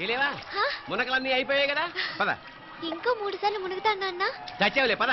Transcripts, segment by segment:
తెలియవా హా? మునకలన్నీ అయిపోయాయి కదా? పద. ఇంకో మూడు సార్లు మునుగుతాను నాన్న. చచ్చావులే పద.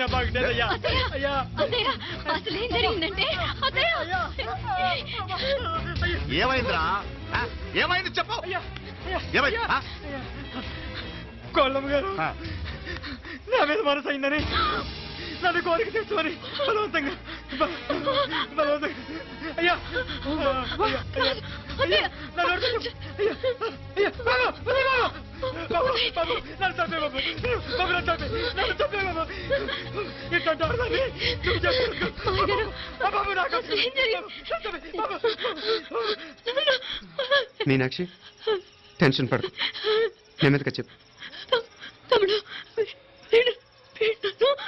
నోరు పడిపోయిన బాగుంటేదయ్యా అత్తయ్య! అయ్యా అత్తయ్య! అసలు ఏం జరిగిందంటే అత్తయ్య! ఏమైందిరా ఆ? ఏమైంది చెప్పు అయ్యా ఏమైంది ఆ? గారు ఆ. నా మీద మనసు అయిందని నన్ను కోరిక తెచ్చుకొని బలవంతంగా. బలవంతంగా. అయ్యా. మీనాక్షి టెన్షన్ పడకు. నెమ్మదిగా చెప్పు తమ్ముడు వీడు- వీడు నన్ను-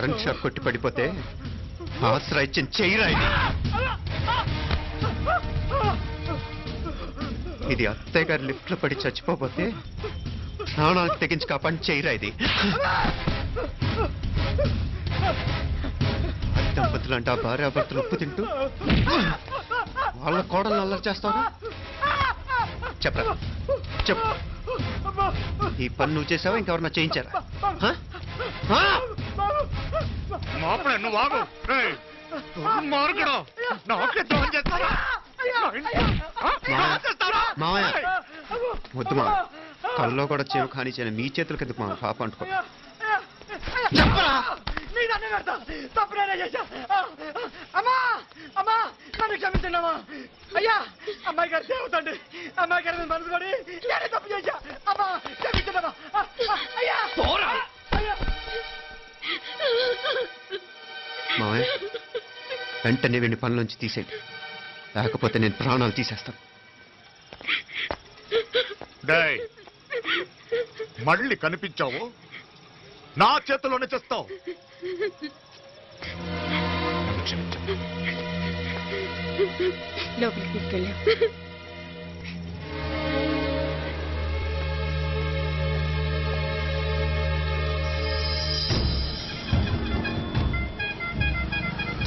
కరెంట్ షాక్ కొట్టి పడిపోతే ఆసరా ఇచ్చిన చెయ్యరా ఇది అత్తయ్య గారు లిఫ్ట్లో పడి చచ్చిపోతే ప్రాణాలకు తెగించి కాపాడి చెయ్యరా ఇది. దంపతులు అంటే ఆ భార్యాభర్తలు ఉప్పు తింటూ వాళ్ళ కోడలు అల్లరి చేస్తారా? చెప్పరా? చెప్పు. ఈ పని నువ్వు చేసావా? ఇంకెవరన్నా చేయించారా? హ? మాపడే నువ్వు ఆగు. మార్గడు నాకే ద్రోహం చేస్తారా మావయ్య వద్దు మా కల్లో కూడా చేవు కానిచ్చిన మీ చేతుల కింద మా పాప అంటుకో. చెప్పరా? అమ్మా అమ్మా నన్ను అయ్యా అమ్మాయి గారు దేవుతండి అమ్మాయి గారి మీద మనసు పడి నేనే తప్పు చేశా. అమ్మా అయ్యా. మావయ్య వెంటనే వీడిని పనిలోంచి తీసేయండి. లేకపోతే నేను ప్రాణాలు తీసేస్తాను. మళ్ళీ కనిపించావు? నా చేతిలోనే చేస్తావు. లోపలికి తీసుకెళ్ళా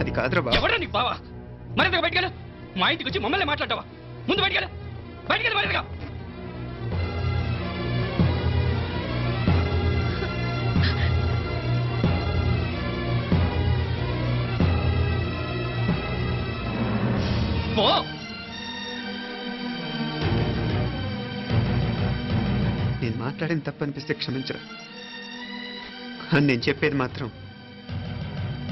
అది కాదురా బాబు ఎవరా నీకు బావా? మరింతగా బయటకెళ్ళు మా ఇంటికి వచ్చి మమ్మల్ని మాట్లాడతావా? ముందు బయటకెళ్ళు బయటకెళ్ళు మరింతగా. పో. నేను మాట్లాడిన తప్పు అనిపిస్తే క్షమించరా. కానీ నేను చెప్పేది మాత్రం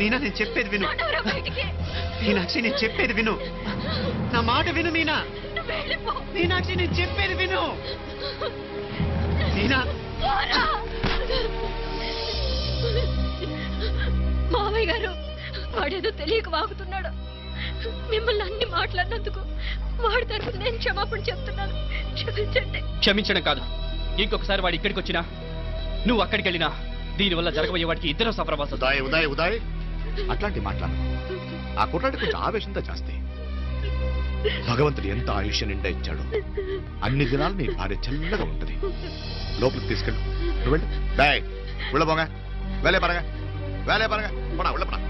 మీనా నేను చెప్పేది విను. మీనాక్షి నేను చెప్పేది విను. నా మాట విను మీనా. మీనాక్షి నేను చెప్పేది విను. మీనా. మామయ్య గారు వాడేదో తెలియక వాగుతున్నాడు. మిమ్మల్ని అన్ని మాట్లాడినందుకు వాడి తరఫున నేను క్షమాపణ చెప్తున్నాను. క్షమించండి. క్షమించడం కాదు. ఇంకొకసారి వాడు ఇక్కడికి వచ్చినా నువ్వు అక్కడికి వెళ్ళినా దీనివల్ల జరగబోయే వాడికి ఇద్దరు సఫరవాసం. ఉదయ్ ఉదయ్ ఉదయ్. అట్లాంటి మాట్లాడు. ఆ కుట్రాడి కొంచెం ఆవేశంతో చేస్తే. భగవంతుడు ఎంత ఆయుష్య నిండా ఇచ్చాడు. అన్ని దినాలు నీ భార్య చల్లగా ఉంటది. లోపలికి తీసుకెళ్ళు. నువ్వు వెళ్ళి. బాయ్ వెళ్ళబోగా. వేలే పరగా వేలే పరగా పడా వెళ్ళపడా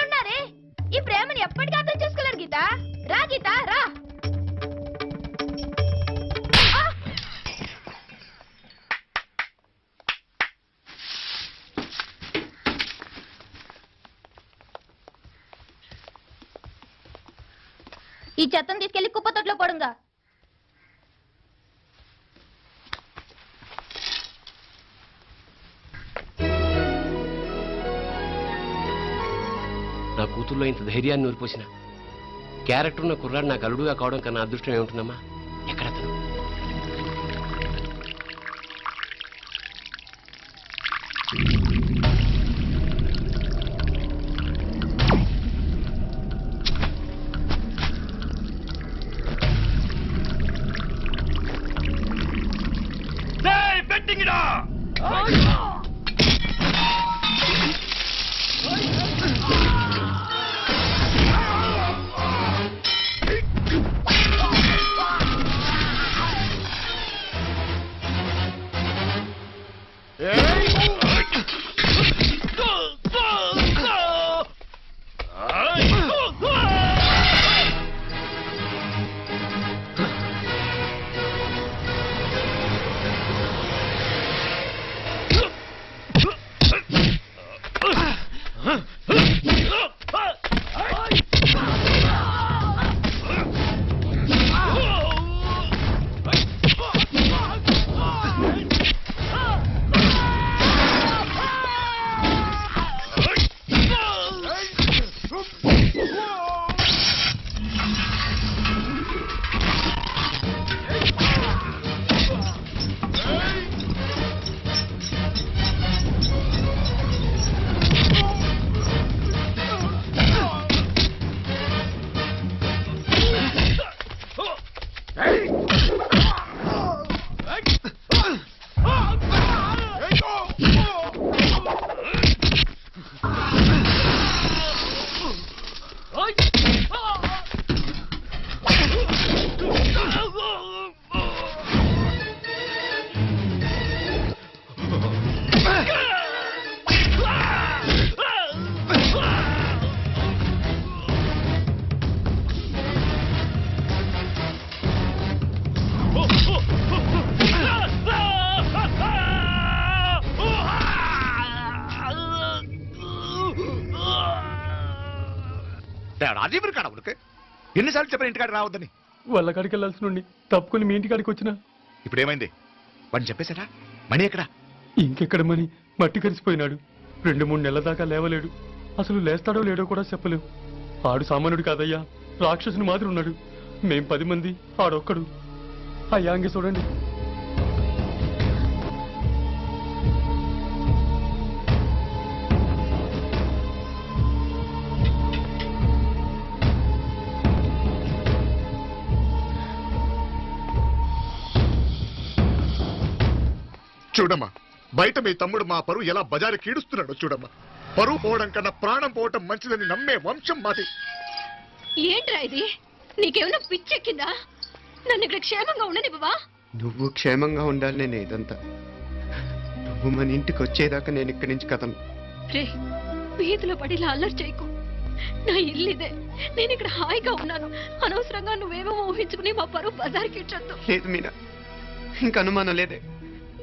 గీత రా. ఈ చెత్తను తీసుకెళ్ళి కుప్పతొట్లో పడుంగా. నా కూతుర్లో ఇంత ధైర్యాన్ని నూరిపోసిన క్యారెక్టర్ ఉన్న కుర్రాడు నాకు అల్లుడుగా కావడం కన్నా అదృష్టం ఏముంటుందమ్మా? ఎక్కడ రాజీవ్ కాడ ఉనకే ఎన్నిసార్లు చెప్పిన ఇంటికాడ రావద్దని? వాళ్ళ కాడికి వెళ్ళాల్సి నుండి తప్పుకొని మీ ఇంటి కాడికి వచ్చిన? ఇప్పుడు ఏమైంది వాడిని చెప్పేశారా మణి ఎక్కడ? ఇంకెక్కడ మని మట్టి కరిసిపోయినాడు. రెండు మూడు నెలల దాకా లేవలేడు. అసలు లేస్తాడో లేడో కూడా చెప్పలేవు ఆడు సామాన్యుడు కాదయ్యా. రాక్షసుని మాదిరి ఉన్నాడు. మేం పది మంది ఆడొక్కడు. అయ్యా అంగే చూడండి. చూడమ్మా బయట మీ తమ్ముడు మా పరువు ఎలా బజారు కీడుస్తున్నాడో చూడమ్మా. పరువు పోవడం కన్నా ప్రాణం పోవటం మంచిదని నమ్మే వంశం మాది. ఏంట్రా ఇది? నీకేమైనా పిచ్చెక్కిందా? నన్ను ఇక్కడ క్షేమంగా ఉండనివ్వవా? నువ్వు క్షేమంగా ఉండాలి నేను ఇదంతా. నువ్వు మన ఇంటికి వచ్చేదాకా నేను ఇక్కడి నుంచి కథను రే వీధిలో పడి ఇలా అల్లరి చేయకు. నా ఇల్లు ఇదే. నేను ఇక్కడ హాయిగా ఉన్నాను. అనవసరంగా నువ్వేమో ఊహించుకుని మా పరువు బజార్కి ఇచ్చొద్దు. లేదు మీనా ఇంక అనుమానం లేదే.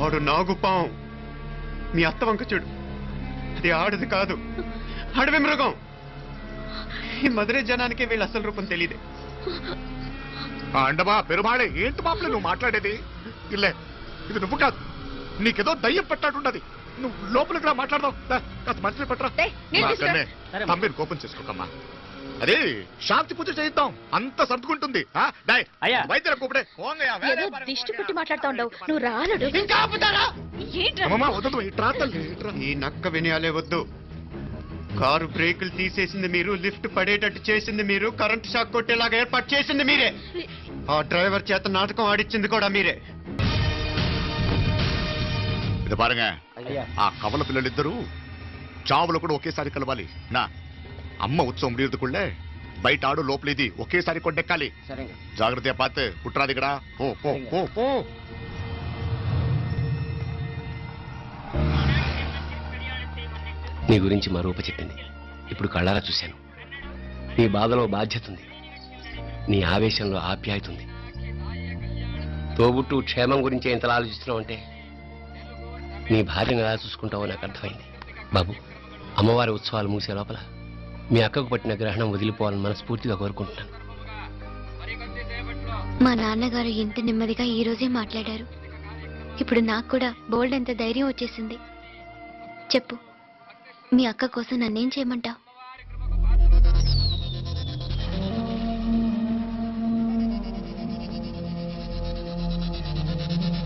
వాడు నాగు పాము మీ అత్త వంక చూడు. అది ఆడది కాదు. అడవి మృగం. ఈ మధుரை జనానికి వీళ్ళ అసలు రూపం తెలియదే అండమా పెరుమాళే ఏంటి మాపలే నువ్వు మాట్లాడేది? ఇల్లే ఇది నువ్వు కాదు. నీకేదో దయ్యం పట్టాడున్నది నువ్వు లోపలికి రా మాట్లాడదాం. దా, కాస్త మంచిని పట్టరా. తమ్మిని కోపం చేసుకోకమ్మా. అదే శాంతి పూజ చేయిద్దాం. అంత సర్దుకుంటుంది. ఆ, డేయ్, అయ్యా. వైద్యుల కూపడే. ఏదో దిష్టి. పెట్టి మాట్లాడుతా ఉండవు. నువ్వు ఇట్రా. ఈ నక్క వినయాలే వద్దు. కారు బ్రేకులు తీసేసింది మీరు లిఫ్ట్ పడేటట్టు చేసింది మీరు కరెంట్ షాక్ కొట్టేలాగా ఏర్పాటు చేసింది మీరే. ఆ డ్రైవర్ చేత నాటకం ఆడిచ్చింది కూడా మీరే. ఇది పారుங்க ఆ కవల పిల్లలిద్దరూ చావులు కూడా ఒకేసారి కలవాలి. నా అమ్మ ఉత్సవం ಮುಡಿಯೋದಕ್ಕಳ್ಳ బయట ఆడు లోపలిది ఒకేసారి కొండెక్కాలి. జాగ్రత్త పాత కుట్రాది ఇక్కడ. నీ గురించి మరూప చెప్పింది. ఇప్పుడు కళ్ళారా చూశాను. నీ బాధలో బాధ్యత ఉంది నీ ఆవేశంలో ఆప్యాయత ఉంది తోబుట్టు క్షేమం గురించి ఎంతలా ఆలోచిస్తున్నావు అంటే నీ భార్యను ఎలా చూసుకుంటావో నాకు అర్థమైంది. బాబు అమ్మవారి ఉత్సవాలు ముగిసే లోపల మీ అక్కకు పట్టిన గ్రహణం వదిలిపోవాలని మనస్ఫూర్తిగా కోరుకుంటున్నాను. మా నాన్నగారు ఇంత నెమ్మదిగా ఈ రోజే మాట్లాడారు. ఇప్పుడు నాకు కూడా బోల్డ్ అంత ధైర్యం వచ్చేసింది. చెప్పు మీ అక్క కోసం నన్నేం చేయమంటావు?